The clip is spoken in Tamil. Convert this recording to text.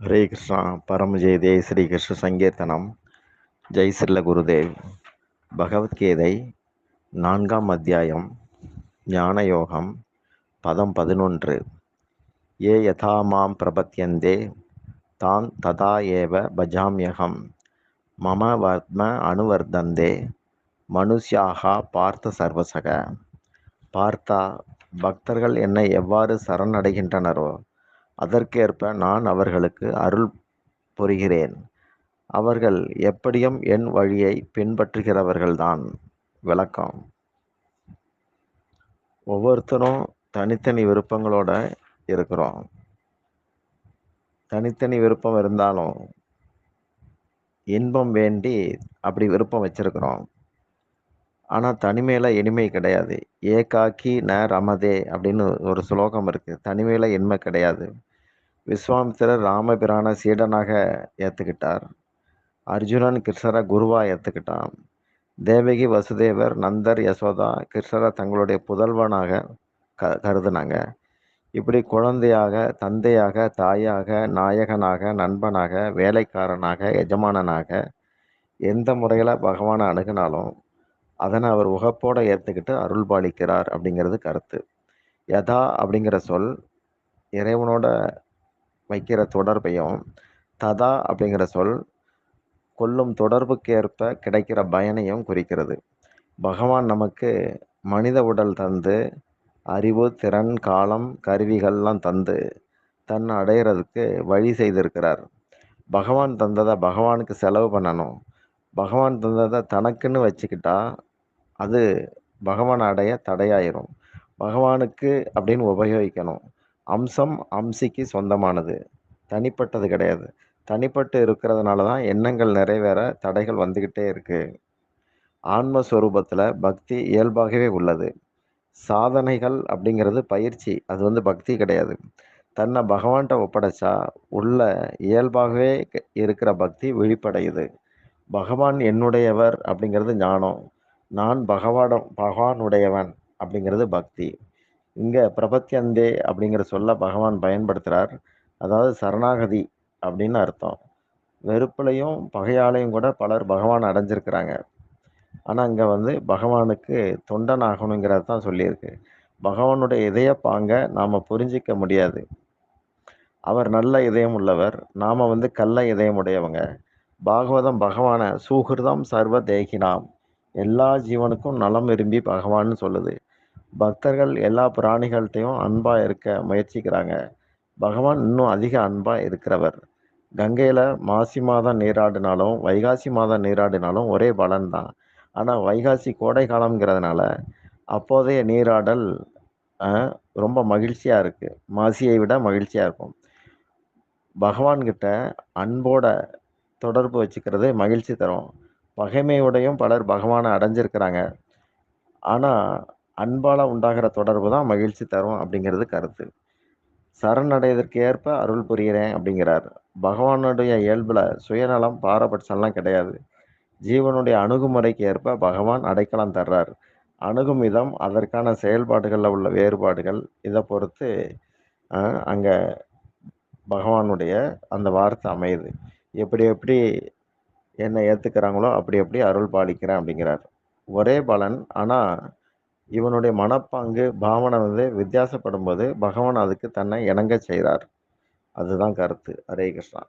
ஹரே கிருஷ்ணா. பரம ஜெய ஸ்ரீ கிருஷ்ண சங்கீர்த்தனம். ஜெய் ஸ்ரீல குருதேவ். பகவத்கீதை நான்காம் அத்தியாயம். ஞான யோகம் பதம் பதினொன்று. ஏ யதா மாம் பிரபத்தியந்தே தான் ததா ஏவ பஜாமியகம். மம வர்ம அனுவர்தந்தே மனுஷியாக பார்த்த சர்வசக. பார்த்தா பக்தர்கள் என்னை எவ்வாறு சரணடைகின்றனரோ அதற்கேற்ப நான் அவர்களுக்கு அருள் புரிகிறேன். அவர்கள் எப்படியும் என் வழியை பின்பற்றுகிறவர்கள்தான். விளக்கம் ஒவ்வொருத்தரும் தனித்தனி விருப்பங்களோட இருக்கிறோம். தனித்தனி விருப்பம் இருந்தாலும் இன்பம் வேண்டி அப்படி விருப்பம் வச்சிருக்கிறோம். ஆனால் தனிமையில் இனிமை கிடையாது. ஏகாக்கி ந ரமதே அப்படின்னு ஒரு ஸ்லோகம் இருக்குது தனிமையில் இன்மை கிடையாது. விஸ்வாமித்திரர் ராமபிரான சீடனாக ஏற்றுக்கிட்டார் அர்ஜுனன் கிருஷ்ணரை குருவாக ஏற்றுக்கிட்டான் தேவகி வசுதேவர் நந்தர் யசோதா கிருஷ்ணரை தங்களுடைய புதல்வனாக க கருதுனாங்க. இப்படி குழந்தையாக தந்தையாக தாயாக நாயகனாக நண்பனாக வேலைக்காரனாக எஜமானனாக எந்த முறையில் பகவானை அணுகினாலும் அதனை அவர் உகப்போடு ஏற்றுக்கிட்டு அருள் பாலிக்கிறார் அப்படிங்கிறது கருத்து. யதா அப்படிங்கிற சொல் இறைவனோட வைக்கிற தொடர்பையும் ததா அப்படிங்கிற சொல் கொள்ளும் தொடர்புக்கேற்ப கிடைக்கிற பயனையும் குறிக்கிறது. பகவான் நமக்கு மனித உடல் தந்து அறிவு திறன் காலம் கருவிகள்லாம் தந்து தன்னை அடையிறதுக்கு வழி செய்திருக்கிறார். பகவான் தந்ததை பகவானுக்கு செலவு பண்ணணும். பகவான் தந்ததை தனக்குன்னு வச்சுக்கிட்டா அது பகவான் அடைய தடையாயிரும். பகவானுக்கு அப்படின்னு உபயோகிக்கணும். அம்சம் அம்சிக்கு சொந்தமானது. தனிப்பட்டது கிடையாது. தனிப்பட்டு இருக்கிறதுனால தான் எண்ணங்கள் நிறைவேற தடைகள் வந்துக்கிட்டே இருக்குது ஆன்மஸ்வரூபத்தில் பக்தி இயல்பாகவே உள்ளது. சாதனைகள் அப்படிங்கிறது பயிற்சி அது வந்து பக்தி கிடையாது. தன்னை பகவான்கிட்ட ஒப்படைச்சா உள்ள இயல்பாகவே இருக்கிற பக்தி விழிப்படையுது. பகவான் என்னுடையவர் அப்படிங்கிறது ஞானம். நான் பகவான பகவானுடையவன் அப்படிங்கிறது பக்தி. இங்கே பிரபத்தியந்தே அப்படிங்கிற சொல்ல பகவான் பயன்படுத்துகிறார் அதாவது சரணாகதி அப்படின்னு அர்த்தம். வெறுப்புலையும் பகையாலையும் கூட பலர் பகவான் அடைஞ்சிருக்கிறாங்க. ஆனால் இங்கே வந்து பகவானுக்கு தொண்டன் ஆகணுங்கிறது தான் சொல்லியிருக்கு. பகவானுடைய இதய பாங்க நாம் புரிஞ்சிக்க முடியாது. அவர் நல்ல இதயம் உள்ளவர். நாம் வந்து கள்ள இதயம் உடையவங்க. பாகவதம் பகவானை சூகிருதம் சர்வ தேகினாம் எல்லா ஜீவனுக்கும் நலம் விரும்பி பகவான்னு சொல்லுது. பக்தர்கள் எல்லா பிராணிகள்கிட்டையும் அன்பாக இருக்க முயற்சிக்கிறாங்க. பகவான் இன்னும் அதிக அன்பாக இருக்கிறவர். கங்கையில் மாசி மாதம் நீராடினாலும் வைகாசி மாதம் நீராடினாலும் ஒரே பலன் தான் ஆனால் வைகாசி கோடை காலம்ங்கிறதுனால அப்போதைய நீராடல் ரொம்ப மகிழ்ச்சியாக இருக்குது மாசியை விட மகிழ்ச்சியாக இருக்கும். பகவான்கிட்ட அன்போட தொடர்பு வச்சுக்கிறது மகிழ்ச்சி தரும். பகைமையோடையும் பலர் பகவானை அடைஞ்சிருக்கிறாங்க. ஆனால் அன்பால் உண்டாகிற தொடர்பு தான் மகிழ்ச்சி தரும் அப்படிங்கிறது கருத்து. சரணடைவதற்கு ஏற்ப அருள் புரிகிறேன் அப்படிங்கிறார். பகவானுடைய இயல்பில் சுயநலம் பாரபட்சம்லாம் கிடையாது. ஜீவனுடைய அணுகுமுறைக்கு ஏற்ப பகவான் அடைக்கலம் தர்றார். அணுகும் விதம் அதற்கான செயல்பாடுகளில் உள்ள வேறுபாடுகள் இதை பொறுத்து அங்கே பகவானுடைய அந்த வார்த்தை அமையுது. எப்படி எப்படி என்னை ஏற்றுக்கிறாங்களோ அப்படி எப்படி அருள் பாலிக்கிறேன் அப்படிங்கிறார். ஒரே பலன் ஆனால் இவனுடைய மனப்பாங்கு பாவனை வந்து வித்தியாசப்படும் போது பகவான் அதுக்கு தன்னை இணங்க செய்கிறார் அதுதான் கருத்து. ஹரே கிருஷ்ணா.